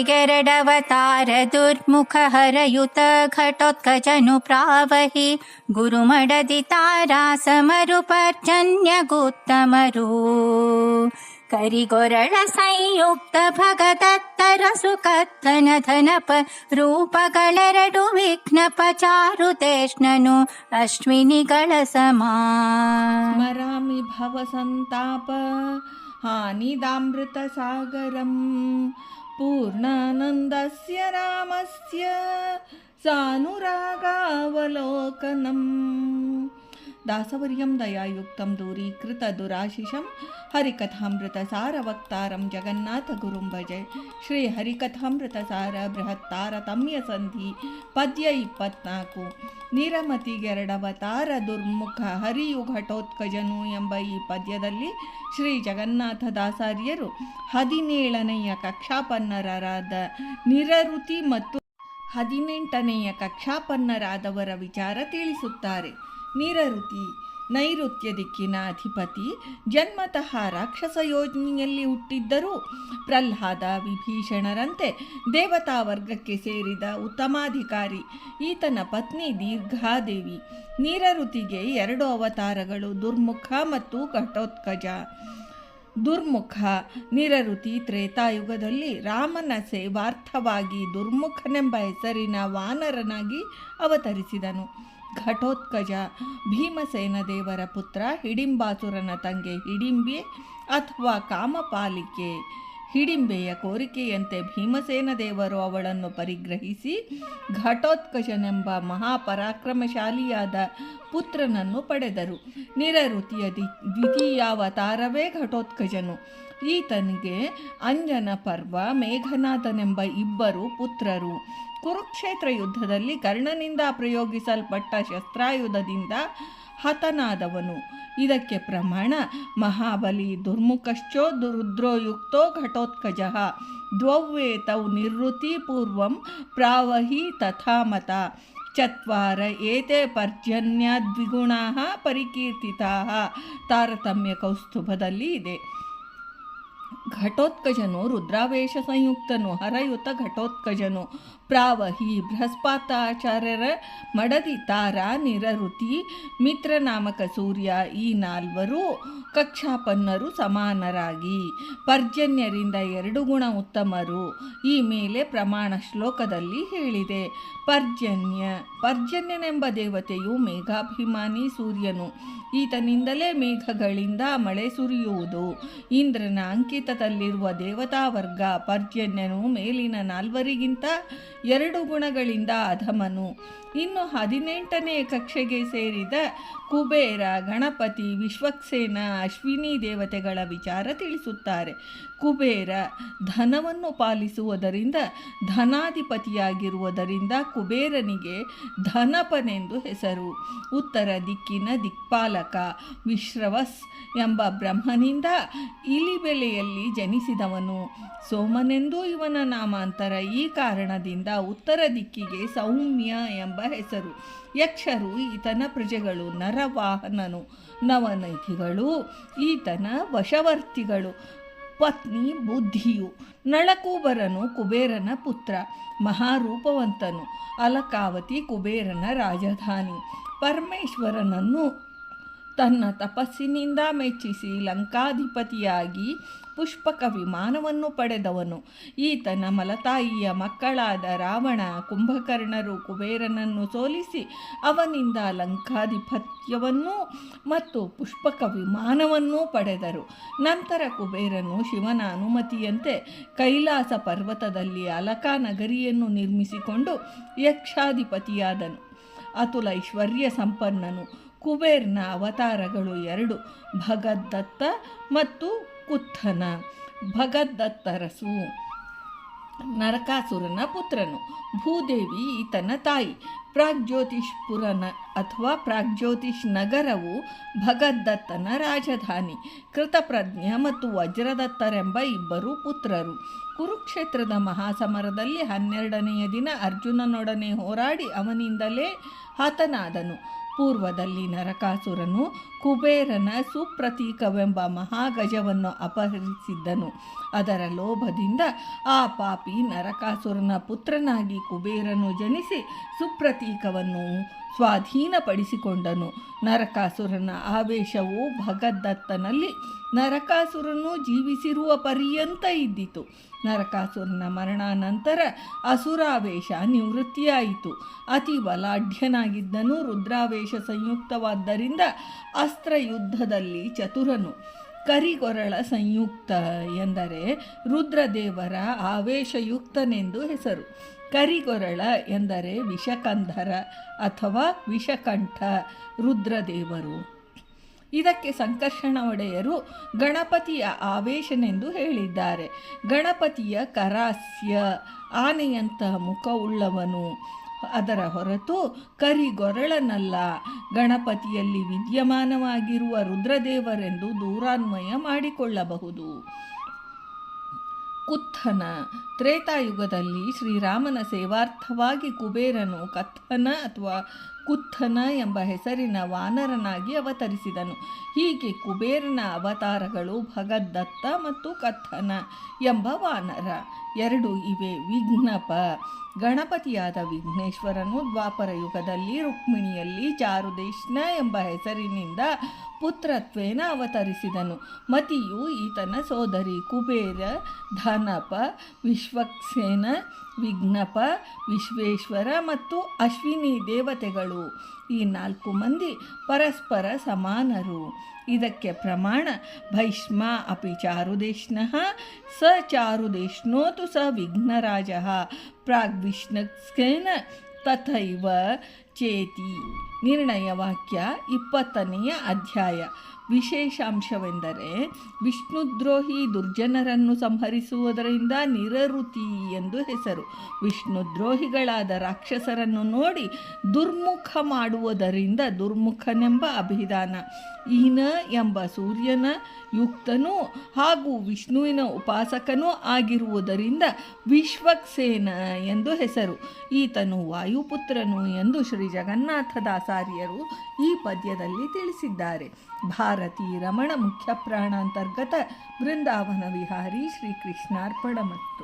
तिरुतिगरडवतार दुर्मुख हरयुत घटोत्कजनु प्रावहि गुरुमडदि तारा समरुपर्जन्यगुत्तमरू ಕರಿಗೊರಳ ಸಂಯುಕ್ತ ಭಗದತ್ತರ ಸುಕತ್ತನ ಧನಪ ರೂಪಗಳೆರಡು ವಿಘ್ನಪ ಚಾರುತೇಷ್ಣನು ಅಶ್ವಿನಿಗಳ ಸಮಾ स्मरामि भवसन्ताप हानिदामृतसागरं पूर्णानन्दस्य रामस्य सानुरागावलोकनम् दासवर्यं दयायुक्तं दूरीकृतदुराशिषं हरिकथामृतसारवक्तारं जगन्नाथगुरुं भजे ಶ್ರೀಹರಿಕಥಾಮೃತಸಾರ ಬೃಹತ್ತಾರತಮ್ಯ ಸಂಧಿ ಪದ್ಯ ಇಪ್ಪತ್ನಾಲ್ಕು ನಿರಮತಿಗೆರಡವತಾರ ದುರ್ಮುಖ ಹರಿಯು ಘಟೋತ್ಕಜನು ಎಂಬ ಈ ಪದ್ಯದಲ್ಲಿ ಶ್ರೀ ಜಗನ್ನಾಥದಾಸಾರ್ಯರು ಹದಿನೇಳನೆಯ ಕಕ್ಷಾಪನ್ನರರಾದ ನಿರಋತಿ ಮತ್ತು ಹದಿನೆಂಟನೆಯ ಕಕ್ಷಾಪನ್ನರಾದವರ ವಿಚಾರ ತಿಳಿಸುತ್ತಾರೆ ನಿರಋತಿ ನೈಋತ್ಯ ದಿಕ್ಕಿನ ಅಧಿಪತಿ ಜನ್ಮತಃ ರಾಕ್ಷಸ ಯೋಜನೆಯಲ್ಲಿ ಹುಟ್ಟಿದ್ದರೂ. ಪ್ರಹ್ಲಾದ ವಿಭೀಷಣರಂತೆ ದೇವತಾ ವರ್ಗಕ್ಕೆ ಸೇರಿದ ಉತ್ತಮಾಧಿಕಾರಿ, ಈತನ ಪತ್ನಿ ದೀರ್ಘಾದೇವಿ. ನೀರಋತಿಗೆ ಎರಡು ಅವತಾರಗಳು, ದುರ್ಮುಖ ಮತ್ತು ಘಟೋತ್ಕಜ. ದುರ್ಮುಖ ನಿರಋತಿ ತ್ರೇತಾಯುಗದಲ್ಲಿ ರಾಮನ ಸೇವಾರ್ಥವಾಗಿ ದುರ್ಮುಖನೆಂಬ ಹೆಸರಿನ ವಾನರನಾಗಿ ಅವತರಿಸಿದನು. ಘಟೋತ್ಕಜ ಭೀಮಸೇನ ದೇವರ ಪುತ್ರ ಹಿಡಿಂಬಾಸುರನ ತಂಗೆ ಹಿಡಿಂಬೆ ಅಥವಾ ಕಾಮಪಾಲಿಕೆ. ಹಿಡಿಂಬೆಯ ಕೋರಿಕೆಯಂತೆ ಭೀಮಸೇನ ದೇವರು ಅವಳನ್ನು ಪರಿಗ್ರಹಿಸಿ ಘಟೋತ್ಕಜನೆಂಬ ಮಹಾಪರಾಕ್ರಮಶಾಲಿಯಾದ ಪುತ್ರನನ್ನು ಪಡೆದರು. ನಿರಋತಿಯ ದಿ, ದ್ವಿತೀಯಾವತಾರವೇ ಘಟೋತ್ಕಜನು. ಈತನಿಗೆ ಅಂಜನ ಪರ್ವ, ಮೇಘನಾಥನೆಂಬ ಇಬ್ಬರು ಪುತ್ರರು. ಕುರುಕ್ಷೇತ್ರ ಯುದ್ಧದಲ್ಲಿ ಕರ್ಣನಿಂದ ಪ್ರಯೋಗಿಸಲ್ಪಟ್ಟ ಶಸ್ತ್ರಾಯುಧದಿಂದ ಹತನಾದವನು. ಇದಕ್ಕೆ ಪ್ರಮಾಣ ಮಹಾಬಲಿ, ದುರ್ಮುಖಶ್ಚೋ ರುದ್ರೋಯುಕ್ತೋ ಘಟೋತ್ಕಜ. ದ್ವೌವೇತೌ ನಿವೃತ್ತಿ ಪೂರ್ವಂ ಪ್ರಾವಹಿ ತಥಾ ಮತ ಚತ್ವಾರ ಏತೆ ಪರ್ಜನ್ಯದ್ವಿಗುಣಾ ಪರಿಕೀರ್ತಿತಾ. ತಾರತಮ್ಯ ಕೌಸ್ತುಭದಲ್ಲಿ ಇದೆ. ಘಟೋತ್ಕಜನು ರುದ್ರಾವೇಶ ಸಂಯುಕ್ತನು ಹರಯುತ ಘಟೋತ್ಕಜನು, ಪ್ರಾವಹಿ ಬೃಹಸ್ಪಾತಾಚಾರ್ಯರ ಮಡದಿ, ತಾರ ನಿರಋತಿ ಮಿತ್ರನಾಮಕ ಸೂರ್ಯ, ಈ ನಾಲ್ವರು ಕಕ್ಷಾಪನ್ನರು ಸಮಾನರಾಗಿ, ಪರ್ಜನ್ಯರಿಂದ ಎರಡು ಗುಣ ಉತ್ತಮರು, ಈ ಮೇಲೆ ಪ್ರಮಾಣ ಶ್ಲೋಕದಲ್ಲಿ ಹೇಳಿದೆ. ಪರ್ಜನ್ಯ, ಪರ್ಜನ್ಯನೆಂಬ ದೇವತೆಯು ಮೇಘಾಭಿಮಾನಿ ಸೂರ್ಯನು. ಈತನಿಂದಲೇ ಮೇಘಗಳಿಂದ ಮಳೆ ಸುರಿಯುವುದು. ಇಂದ್ರನ ಅಂಕಿತದಲ್ಲಿರುವ ದೇವತಾ ವರ್ಗ ಪರ್ಜನ್ಯನು ಮೇಲಿನ ನಾಲ್ವರಿಗಿಂತ ಎರಡು ಗುಣಗಳಿಂದ ಅಧಮನು. ಇನ್ನು ಹದಿನೆಂಟನೇ ಕಕ್ಷೆಗೆ ಸೇರಿದ ಕುಬೇರ, ಗಣಪತಿ, ವಿಶ್ವಕ್ಸೇನ, ಅಶ್ವಿನಿ ದೇವತೆಗಳ ವಿಚಾರ ತಿಳಿಸುತ್ತಾರೆ. ಕುಬೇರ ಧನವನ್ನು ಪಾಲಿಸುವುದರಿಂದ, ಧನಾಧಿಪತಿಯಾಗಿರುವುದರಿಂದ ಕುಬೇರನಿಗೆ ಧನಪನೆಂದು ಹೆಸರು. ಉತ್ತರ ದಿಕ್ಕಿನ ದಿಕ್ಪಾಲಕ ವಿಶ್ರವಸ್ ಎಂಬ ಬ್ರಹ್ಮನಿಂದ ಇಲಿಬೆಲೆಯಲ್ಲಿ ಜನಿಸಿದವನು. ಸೋಮನೆಂದೂ ಇವನ ನಾಮಾಂತರ ಈ ಕಾರಣದಿಂದ ಉತ್ತರ ದಿಕ್ಕಿಗೆ ಸೌಮ್ಯ ಎಂಬ ಹೆಸರು. ಯಕ್ಷರು ಈತನ ಪ್ರಜೆಗಳು, ನರವಾಹನನು ನವನೈತಿಗಳು ಈತನ ವಶವರ್ತಿಗಳು, ಪತ್ನಿ ಬುದ್ಧಿಯು, ನಳಕೂಬರನು ಕುಬೇರನ ಪುತ್ರ, ಮಹಾರೂಪವಂತನು, ಅಲಕಾವತಿ ಕುಬೇರನ ರಾಜಧಾನಿ. ಪರಮೇಶ್ವರನನ್ನು ತನ್ನ ತಪಸ್ಸಿನಿಂದ ಮೆಚ್ಚಿಸಿ ಲಂಕಾಧಿಪತಿಯಾಗಿ ಪುಷ್ಪಕ ವಿಮಾನವನ್ನು ಪಡೆದವನು. ಈತನ ಮಲತಾಯಿಯ ಮಕ್ಕಳಾದ ರಾವಣ, ಕುಂಭಕರ್ಣರು, ಕುಬೇರನನ್ನು ಸೋಲಿಸಿ ಅವನಿಂದ ಲಂಕಾಧಿಪತ್ಯವನ್ನೂ ಮತ್ತು ಪುಷ್ಪಕ ವಿಮಾನವನ್ನೂ ಪಡೆದರು. ನಂತರ ಕುಬೇರನು ಶಿವನ ಅನುಮತಿಯಂತೆ ಕೈಲಾಸ ಪರ್ವತದಲ್ಲಿ ಅಲಕಾ ನಗರಿಯನ್ನು ನಿರ್ಮಿಸಿಕೊಂಡು ಯಕ್ಷಾಧಿಪತಿಯಾದನು. ಅತುಲ ಐಶ್ವರ್ಯ ಸಂಪನ್ನನು. ಕುಬೇರ್ನ ಅವತಾರಗಳು ಎರಡು, ಭಗದ್ದತ್ತ ಮತ್ತು ಕುತ್ಥನ ಭಗದತ್ತರಸು. ನರಕಾಸುರನ ಪುತ್ರನು, ಭೂದೇವಿ ಈತನ ತಾಯಿ. ಪ್ರಾಗ್ಜ್ಯೋತಿಷ್ಪುರನ ಅಥವಾ ಪ್ರಾಗ್ಜ್ಯೋತಿಷ್ ನಗರವು ಭಗದ್ದತ್ತನ ರಾಜಧಾನಿ. ಕೃತಪ್ರಜ್ಞ ಮತ್ತು ವಜ್ರದತ್ತರೆಂಬ ಇಬ್ಬರು ಪುತ್ರರು. ಕುರುಕ್ಷೇತ್ರದ ಮಹಾಸಮರದಲ್ಲಿ ಹನ್ನೆರಡನೆಯ ದಿನ ಅರ್ಜುನನೊಡನೆ ಹೋರಾಡಿ ಅವನಿಂದಲೇ ಹತನಾದನು. ಪೂರ್ವದಲ್ಲಿ ನರಕಾಸುರನು ಕುಬೇರನ ಸುಪ್ರತೀಕವೆಂಬ ಮಹಾಗಜವನ್ನು ಅಪಹರಿಸಿದ್ದನು. ಅದರ ಲೋಭದಿಂದ ಆ ಪಾಪಿ ನರಕಾಸುರನ ಪುತ್ರನಾಗಿ ಕುಬೇರನು ಜನಿಸಿ ಸುಪ್ರತೀಕವನ್ನು ಸ್ವಾಧೀನಪಡಿಸಿಕೊಂಡನು. ನರಕಾಸುರನ ಆವೇಶವು ಭಗದತ್ತನಲ್ಲಿ ನರಕಾಸುರನು ಜೀವಿಸಿರುವ ಪರ್ಯಂತ ಇದ್ದಿತು. ನರಕಾಸುರನ ಮರಣಾನಂತರ ಅಸುರಾವೇಶ ನಿವೃತ್ತಿಯಾಯಿತು. ಅತಿ ಬಲಾಢ್ಯನಾಗಿದ್ದನು ರುದ್ರಾವೇಶ ಸಂಯುಕ್ತವಾದ್ದರಿಂದ ಅಸ್ತ್ರಯುದ್ಧದಲ್ಲಿ ಚತುರನು ಕರಿಗೊರಳ ಸಂಯುಕ್ತ ಎಂದರೆ ರುದ್ರದೇವರ ಆವೇಶಯುಕ್ತನೆಂದು ಹೆಸರು. ಕರಿಗೊರಳ ಎಂದರೆ ವಿಷಕಂಧರ ಅಥವಾ ವಿಷಕಂಠ ರುದ್ರದೇವರು. ಇದಕ್ಕೆ ಸಂಕರ್ಷಣ ಒಡೆಯರು ಗಣಪತಿಯ ಆವೇಶನೆಂದು ಹೇಳಿದ್ದಾರೆ. ಗಣಪತಿಯ ಕರಾಸ್ಯ, ಆನೆಯಂತಹ ಮುಖವುಳ್ಳವನು ಅದರ ಹೊರತು ಕರಿಗೊರಳನಲ್ಲ. ಗಣಪತಿಯಲ್ಲಿ ವಿದ್ಯಮಾನವಾಗಿರುವ ರುದ್ರದೇವರೆಂದು ದೂರಾನ್ವಯ ಮಾಡಿಕೊಳ್ಳಬಹುದು. ಕುತ್ತನ ತ್ರೇತಾಯುಗದಲ್ಲಿ ಶ್ರೀರಾಮನ ಸೇವಾರ್ಥವಾಗಿ ಕುಬೇರನು ಕಥನ ಅಥವಾ ಕುತ್ತನ ಎಂಬ ಹೆಸರಿನ ವಾನರನಾಗಿ ಅವತರಿಸಿದನು. ಹೀಗೆ ಕುಬೇರನ ಅವತಾರಗಳು ಭಗದತ್ತ ಮತ್ತು ಕಥನ ಎಂಬ ವಾನರ. ಎರಡು ಇವೆ ವಿಘ್ನಪ. ಗಣಪತಿಯಾದ ವಿಘ್ನೇಶ್ವರನು ದ್ವಾಪರ ಯುಗದಲ್ಲಿ ರುಕ್ಮಿಣಿಯಲ್ಲಿ ಚಾರುದೇಶ್ನ ಎಂಬ ಹೆಸರಿನಿಂದ ಪುತ್ರತ್ವೇನ ಅವತರಿಸಿದನು. ಮತಿಯು ಈತನ ಸೋದರಿ ಕುಬೇರ, ಧನಪ, ವಿಶ್ವಕ್ಸೇನ, ವಿಘ್ನಪ, ವಿಶ್ವೇಶ್ವರ ಮತ್ತು ಅಶ್ವಿನಿ ದೇವತೆಗಳು. ಈ ನಾಲ್ಕು ಮಂದಿ ಪರಸ್ಪರ ಸಮಾನರು. ಇದಕ್ಕೆ ಪ್ರಮಾಣ. ಭೈಷ್ಮ ಅಪಿ ಚಾರುದೇಶ್ನ ಸ ಚಾರುದೇಶ್ನೋತು ಸ ವಿಘ್ನರಾಜ. ಪ್ರಾಗ್ವಿಷ್ಣಸ್ಕೇನ ತಥೈವ ಚೇತಿ. ನಿರ್ಣಯ ವಾಕ್ಯ ಇಪ್ಪತ್ತನೆಯ ಅಧ್ಯಾಯ. ವಿಶೇಷಾಂಶವೆಂದರೆ ವಿಷ್ಣುದ್ರೋಹಿ ದುರ್ಜನರನ್ನು ಸಂಹರಿಸುವುದರಿಂದ ನಿರರುತಿ ಎಂದು ಹೆಸರು. ವಿಷ್ಣುದ್ರೋಹಿಗಳಾದ ರಾಕ್ಷಸರನ್ನು ನೋಡಿ ದುರ್ಮುಖ ಮಾಡುವುದರಿಂದ ದುರ್ಮುಖನೆಂಬ ಅಭಿಧಾನ. ಈನ ಎಂಬ ಸೂರ್ಯನ, ಯುಕ್ತನೂ ಹಾಗೂ ವಿಷ್ಣುವಿನ ಉಪಾಸಕನೂ ಆಗಿರುವುದರಿಂದ ವಿಶ್ವಕ್ಸೇನ ಎಂದು ಹೆಸರು. ಈತನು ವಾಯುಪುತ್ರನು ಎಂದು ಶ್ರೀ ಜಗನ್ನಾಥದಾಸಾರ್ಯರು ಈ ಪದ್ಯದಲ್ಲಿ ತಿಳಿಸಿದ್ದಾರೆ. ಭಾರತಿ ರಮಣ ಮುಖ್ಯ ಪ್ರಾಣಾಂತರ್ಗತ ಬೃಂದಾವನ ವಿಹಾರಿ ಶ್ರೀಕೃಷ್ಣಾರ್ಪಣ ಮತ್ತು